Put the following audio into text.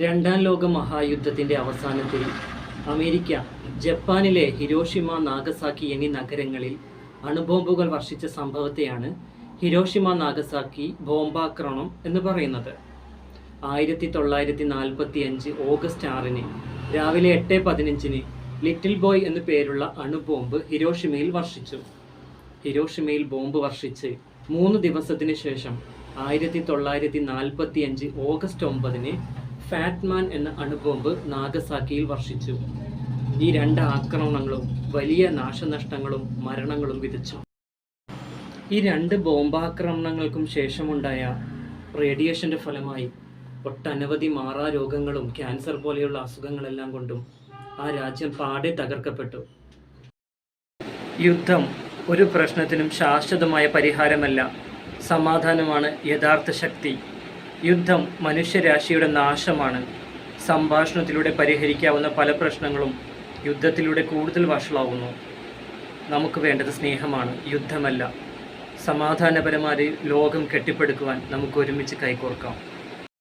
രണ്ടാം ലോക മഹായുദ്ധത്തിന്റെ അവസാനത്തിൽ അമേരിക്ക ജപ്പാനിലെ ഹിരോഷിമ നാഗസാക്കി എന്നീ നഗരങ്ങളിൽ അണുബോംബുകൾ വർഷിച്ച സംഭവത്തെയാണ് ഹിരോഷിമ നാഗസാക്കി ബോംബാക്രമണം എന്ന് പറയുന്നത്. ആയിരത്തി തൊള്ളായിരത്തി നാൽപ്പത്തി അഞ്ച് ഓഗസ്റ്റ് ആറിന് രാവിലെ എട്ട് പതിനഞ്ചിന് ലിറ്റിൽ ബോയ് എന്നു പേരുള്ള അണുബോംബ് ഹിരോഷിമയിൽ വർഷിച്ചു. ഹിരോഷിമയിൽ ബോംബ് വർഷിച്ച് മൂന്ന് ദിവസത്തിന് ശേഷം ആയിരത്തി തൊള്ളായിരത്തി നാൽപ്പത്തി അഞ്ച് ഓഗസ്റ്റ് ഒമ്പതിന് ഫാറ്റ്മാൻ എന്ന അണുബോംബ് നാഗസാക്കിയിൽ വർഷിച്ചു. ഈ രണ്ട് ആക്രമണങ്ങളും വലിയ നാശനഷ്ടങ്ങളും മരണങ്ങളും വിധിച്ചു ഈ രണ്ട് ബോംബാക്രമണങ്ങൾക്കും ശേഷമുണ്ടായ റേഡിയേഷന്റെ ഫലമായി ഒട്ടനവധി മാറാ രോഗങ്ങളും ക്യാൻസർ പോലെയുള്ള അസുഖങ്ങളെല്ലാം കൊണ്ടും ആ രാജ്യം പാടെ തകർക്കപ്പെട്ടു. യുദ്ധം ഒരു പ്രശ്നത്തിനും ശാശ്വതമായ പരിഹാരമല്ല സമാധാനമാണ് യഥാർത്ഥ ശക്തി. യുദ്ധം മനുഷ്യരാശിയുടെ നാശമാണ്. സംഭാഷണത്തിലൂടെ പരിഹരിക്കാവുന്ന പല പ്രശ്നങ്ങളും യുദ്ധത്തിലൂടെ കൂടുതൽ വഷളാവുന്നു. നമുക്ക് വേണ്ടത് സ്നേഹമാണ്. യുദ്ധമല്ല. സമാധാനപരമായി ലോകം കെട്ടിപ്പടുക്കുവാൻ നമുക്ക് ഒരുമിച്ച് കൈകോർക്കാം.